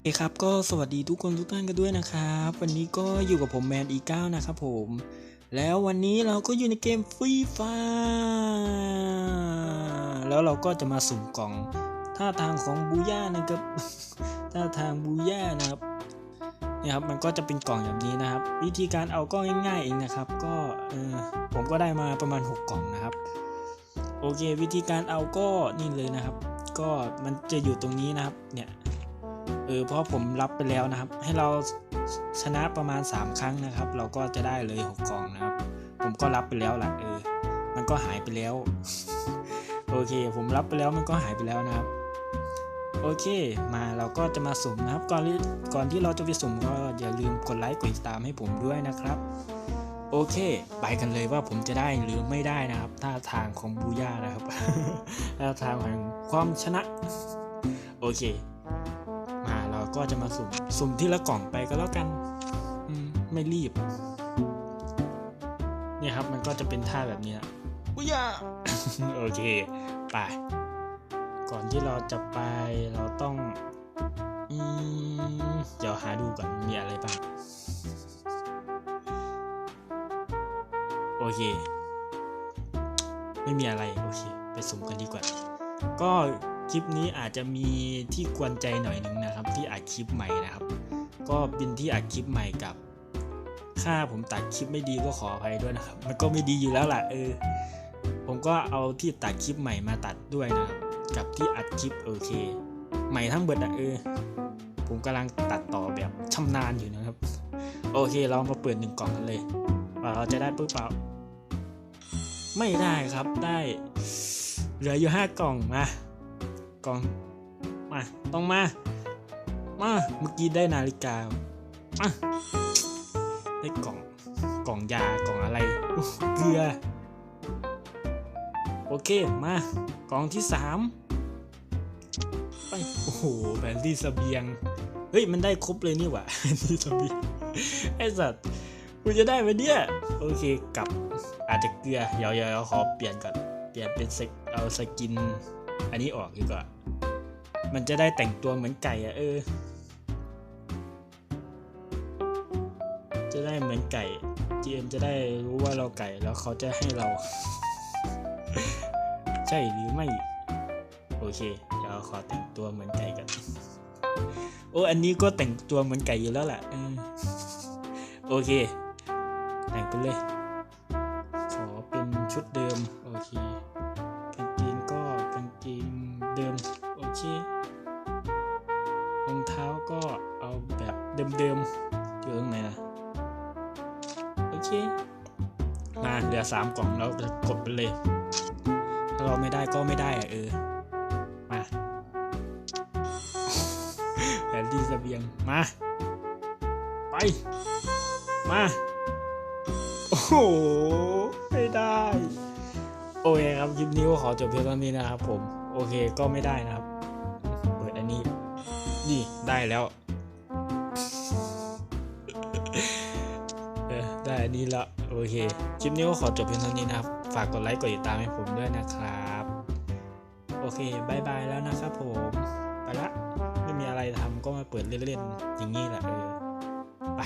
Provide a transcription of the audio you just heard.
โอเคครับก็สวัสดีทุกคนทุกท่านกันด้วยนะครับ วันนี้ก็อยู่กับผมแมนอีเก้านะครับผม แล้ววันนี้เราก็อยู่ในเกมฟรีไฟแล้วเราก็จะมาสุ่มกล่องท่าทางของบูย่านะครับท่าทางบูย่านะครับเนี่ยครับมันก็จะเป็นกล่องแบบนี้นะครับ วิธีการเอาก็ง่ายๆเองนะครับ ก็เออผมก็ได้มาประมาณ 6 กล่องนะครับ โอเค วิธีการเอาก็นี่เลยนะครับ ก็มันจะอยู่ตรงนี้นะครับเนี่ย เออเพราะผมรับไปแล้วนะครับ ให้เราชนะประมาณ 3 ครั้งนะครับ เราก็จะได้เลย6กล่องนะครับ ผมก็รับไปแล้วละเออมันก็หายไปแล้ว โอเค ผมรับไปแล้วมันก็หายไปแล้วนะครับ โอเค มาเราก็จะมาสุ่มนะครับ ก่อนที่ก่อนที่เราจะไปสุ่มก็อย่าลืมกดไลค์กดติดตามให้ผมด้วยนะครับ โอเค ไปกันเลยว่าผมจะได้หรือไม่ได้นะครับท่าทางของบูย่านะครับท่าทางแห่งความชนะ โอเค ก็จะมาสุ่ม สุ่มที่ละกล่องไปก็แล้วกันอืมไม่รีบ เนี่ยครับมันก็จะเป็นท่าแบบนี้นะอุยยาโอเค ไป ก่อนที่เราจะไปเราต้องอืมเดี๋ยวหาดูก่อนมีอะไรบ้าง โอเค ไม่มีอะไร โอเค ไปสุ่มกันดีกว่า ก็คลิปนี้อาจจะมีที่กวนใจหน่อยหนึงนะครับ ที่อัด คลิปใหม่นะครับ ก็เป็นที่อัดคลิปใหม่กับ ค่าผมตัดคลิปไม่ดีก็ขออภัยด้วยนะครับ มันก็ไม่ดีอยู่แล้วล่ะเออ ผมก็เอาที่ตัดคลิปใหม่มาตัดด้วยนะครับ กับที่อัดคลิปโอเค ใหม่ทั้งเบิดอะเออ ผมกำลังตัดต่อแบบชำนาญอยู่นะครับ โอเคเรามาเปิดหนึ่งกล่องกันเลยว่าเราจะได้ปุ๊บเปล่าไม่ได้ครับได้ เหลืออยู่ห้ากล่องมากล่องมาต้องมา มาเมื่อกี้ได้นาฬิกามาได้กล่องกล่องยากล่องอะไรเกลือ โอเคมากล่องที่สามไปโอ้โหแผนที่เสบียง เฮ้ย มันได้ครบเลยนี่หว่าแผนที่เสบียงไอสัตว์กูจะได้ไหมเนี่ย โอเคกลับอาจจะเกลือเดี๋ยวเดี๋ยวขอเปลี่ยนก่อน เปลี่ยนเป็นสกเอาสกิน อันนี้ออกดีกว่า มันจะได้แต่งตัวเหมือนไก่อะเออ จะได้เหมือนไก่ GM จะได้รู้ว่าเราไก่แล้วเขาจะให้เรา ใช่หรือไม่ โอเค เดี๋ยวขอแต่งตัวเหมือนไก่กัน โอ้อันนี้ก็แต่งตัวเหมือนไก่อยู่แล้วแหละโอเค แต่งไปเลยขอเป็นชุดเดิม โอเคกางเกงก็กางเกงเดิม เท้าก็เอาแบบเดิมๆอยู่ตรงไหนนะโอเคมาเหลือสามกล่องแล้วจะกดไปเลย ถ้าเราไม่ได้ก็ไม่ได้อะเออ มาแผนที่เสบียง มา ไป มา โอ้โห ไม่ได้ โอเคครับคลิปนี้ก็ขอจบเพียงเท่านี้นะครับผม โอเคก็ไม่ได้นะครับ ได้แล้วได้อันนี้ละโอเค คลิปนี้ก็ขอจบเพียงเท่านี้นะครับ ฝากกดไลค์กดติดตามให้ผมด้วยนะครับ โอเคบายบายแล้วนะครับผม ไปละ ไม่มีอะไรทำก็มาเปิดเล่นๆ อย่างนี้แหละเออ ไป